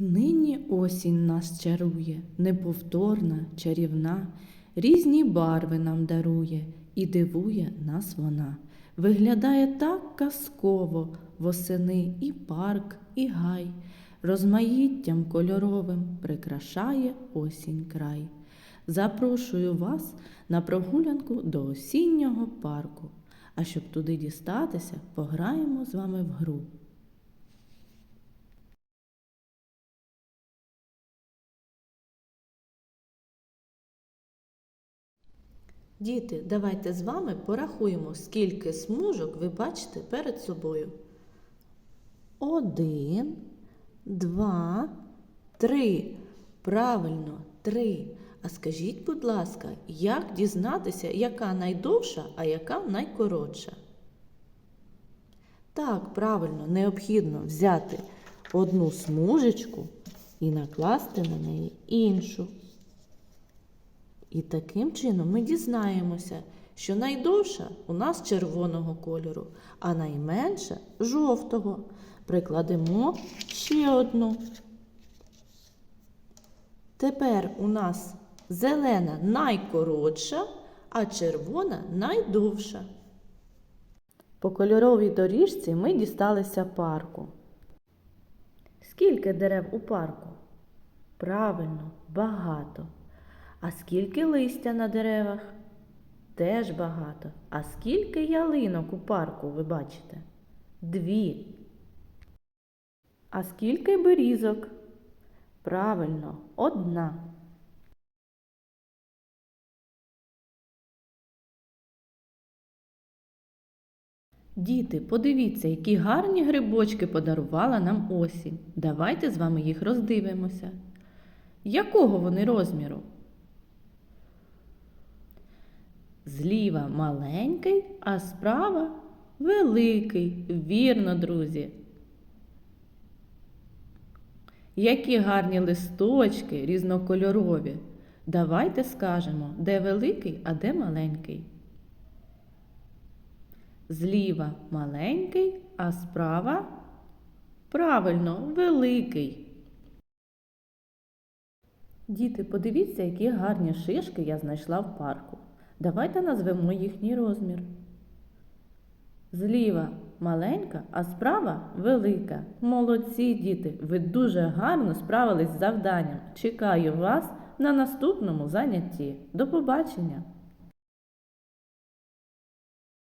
Нині осінь нас чарує, неповторна, чарівна, різні барви нам дарує і дивує нас вона. Виглядає так казково восени і парк, і гай, розмаїттям кольоровим прикрашає осінь край. Запрошую вас на прогулянку до осіннього парку. А щоб туди дістатися, пограємо з вами в гру. Діти, давайте з вами порахуємо, скільки смужок ви бачите перед собою. Один, два, три. Правильно, три. А скажіть, будь ласка, як дізнатися, яка найдовша, а яка найкоротша? Так, правильно, необхідно взяти одну смужечку і накласти на неї іншу. І таким чином ми дізнаємося, що найдовша у нас червоного кольору, а найменша жовтого. Прикладемо ще одну. Тепер у нас зелена найкоротша, а червона найдовша. По кольоровій доріжці ми дісталися парку. Скільки дерев у парку? Правильно, багато. А скільки листя на деревах? Теж багато. А скільки ялинок у парку ви бачите? Дві. А скільки берізок? Правильно, одна. Діти, подивіться, які гарні грибочки подарувала нам осінь. Давайте з вами їх роздивимося. Якого вони розміру? Зліва маленький, а справа великий. Вірно, друзі. Які гарні листочки різнокольорові. Давайте скажемо, де великий, а де маленький. Зліва маленький, а справа правильно великий. Діти, подивіться, які гарні шишки я знайшла в парку. Давайте назвемо їхній розмір. Зліва маленька, а справа велика. Молодці, діти! Ви дуже гарно справились з завданням. Чекаю вас на наступному занятті. До побачення!